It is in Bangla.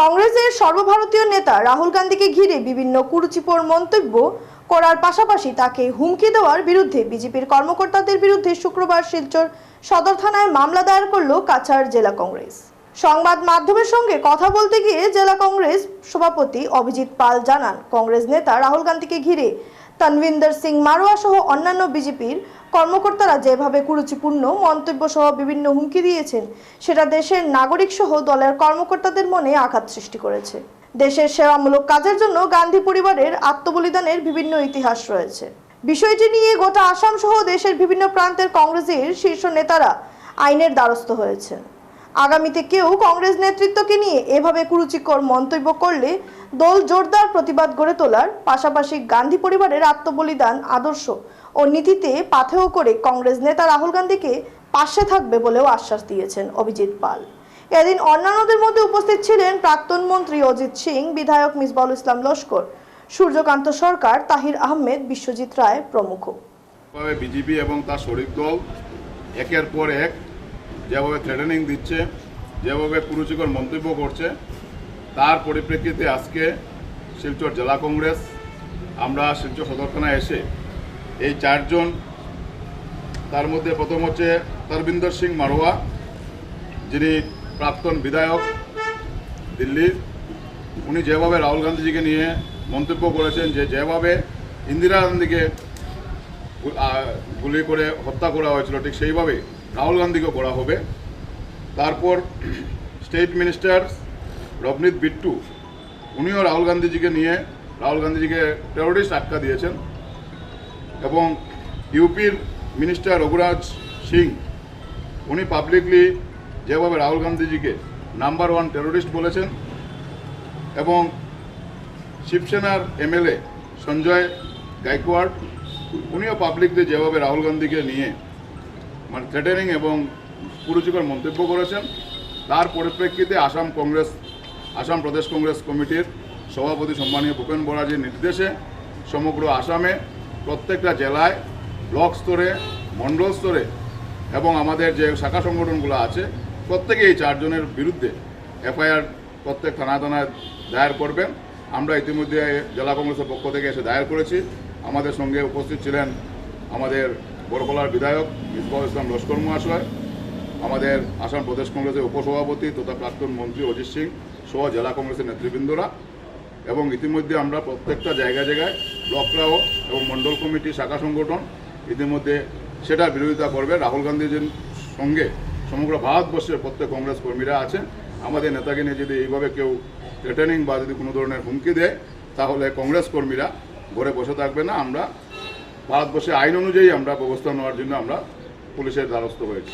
কংগ্রেসের সর্বভারতীয় নেতা রাহুল গান্ধীকে ঘিরে বিভিন্ন কুরুচিপর মন্তব্য করার পাশাপাশি তাকে হুমকি দেওয়ার বিরুদ্ধে বিজেপির কর্মকর্তাদের বিরুদ্ধে শুক্রবার শিলচর সদর থানায় মামলা দায়ের করল কাছাড় জেলা কংগ্রেস। সংবাদ মাধ্যমের সঙ্গে কথা বলতে গিয়ে জেলা কংগ্রেস সভাপতি অভিজিৎ পাল জানান, কংগ্রেস নেতা রাহুল গান্ধীকে ঘিরে তনবিন্দর সিং মারোয়া সহ অন্যান্য বিজেপির কর্মকর্তারা যেভাবে কুরুচিপূর্ণ মন্তব্য সহ বিভিন্ন হুমকি দিয়েছেন, সেটা দেশের নাগরিক সহ দলের কর্মকর্তাদের মনে আঘাত সৃষ্টি করেছে। দেশের সেবামূলক কাজের জন্য গান্ধী পরিবারের আত্মবলিদানের বিভিন্ন ইতিহাস রয়েছে। বিষয়টি নিয়ে গোটা আসাম সহ দেশের বিভিন্ন প্রান্তের কংগ্রেসের শীর্ষ নেতারা আইনের দ্বারস্থ হয়েছেন। আগামীতে কেউ কংগ্রেস নেতৃত্বকে নিয়ে এভাবে কুরুচিকর মন্তব্য করলে দল জোরদার প্রতিবাদ গড়ে তোলার পাশাপাশি গান্ধী পরিবারের আত্মবলিদান, আদর্শ ও নীতিতে পাথেয় করে কংগ্রেস নেতা রাহুল গান্ধীকে পাশে থাকবে বলেও আশ্বাস দিয়েছেন অভিজিৎ পাল। এদিন অন্যান্যদের মধ্যে উপস্থিত ছিলেন প্রাক্তন মন্ত্রী অজিত সিং, বিধায়ক মিসবাউল ইসলাম লস্কর, সূর্যকান্ত সরকার, তাহির আহমেদ, বিশ্বজিৎ রায় প্রমুখ। বিজেপি এবং তার শরিক দল একের পর এক যেভাবে থ্রেটেনিং দিচ্ছে, যেভাবে কুরুচিকর মন্তব্য করছে, তার পরিপ্রেক্ষিতে আজকে শিলচর জেলা কংগ্রেস, আমরা শিলচর সদর থানায় এসে এই চারজন, তার মধ্যে প্রথম হচ্ছে তরবিন্দর সিং মারোয়া, যিনি প্রাক্তন বিধায়ক দিল্লির উনি যেভাবে রাহুল গান্ধীজিকে নিয়ে মন্তব্য করেছেন যে যেভাবে ইন্দিরা গান্ধীকে গুলি করে হত্যা করা হয়েছিল, ঠিক সেইভাবে রাহুল গান্ধীকে করা হবে। তারপর স্টেট মিনিস্টার রবনীত বিট্টু, উনিও রাহুল গান্ধীজিকে নিয়ে, রাহুল গান্ধীজিকে টেরোরিস্ট আটকা দিয়েছেন এবং ইউপির মিনিস্টার রঘুরাজ সিং, উনি পাবলিকলি যেভাবে রাহুল গান্ধীজিকে নাম্বার ওয়ান টেরোরিস্ট বলেছেন এবং শিবসেনার এমএলএ সঞ্জয় গাইকোয়াড়, উনিও পাবলিকলি যেভাবে রাহুল গান্ধীকে নিয়ে মানে থ্রেটেনিং এবং কুরুচিকর মন্তব্য করেছেন। তার পরিপ্রেক্ষিতে আসাম কংগ্রেস, আসাম প্রদেশ কংগ্রেস কমিটির সভাপতি সম্মানীয় ভূপেন বরাজির নির্দেশে সমগ্র আসামে প্রত্যেকটা জেলায় ব্লক স্তরে, মণ্ডল স্তরে এবং আমাদের যে শাখা সংগঠনগুলো আছে প্রত্যেকে এই চারজনের বিরুদ্ধে এফআইআর প্রত্যেক থানায় থানায় দায়ের করবেন। আমরা ইতিমধ্যে জেলা কংগ্রেসের পক্ষ থেকে এসে দায়ের করেছি। আমাদের সঙ্গে উপস্থিত ছিলেন আমাদের বরকলার বিধায়ক মিসবাহ ইসলাম লস্কর মহাশয়, আমাদের আসাম প্রদেশ কংগ্রেসের উপসভাপতি তথা প্রাক্তন মন্ত্রী অজিত সিং সহ জেলা কংগ্রেসের নেতৃবৃন্দরা এবং ইতিমধ্যে আমরা প্রত্যেকটা জায়গায় জায়গায় ব্লকরাও এবং মণ্ডল কমিটি, শাখা সংগঠন ইতিমধ্যে সেটা বিরোধিতা করবে। রাহুল গান্ধীজির সঙ্গে সমগ্র ভারতবর্ষের প্রত্যেক কংগ্রেস কর্মীরা আছেন। আমাদের নেতাকে নিয়ে যদি এইভাবে কেউ থ্রেটেনিং বা যদি কোনো ধরনের হুমকি দেয়, তাহলে কংগ্রেস কর্মীরা ঘরে বসে থাকবে না। আমরা ভারতবর্ষের আইন অনুযায়ী আমরা ব্যবস্থা নেওয়ার জন্য আমরা পুলিশের দ্বারস্থ হয়েছি।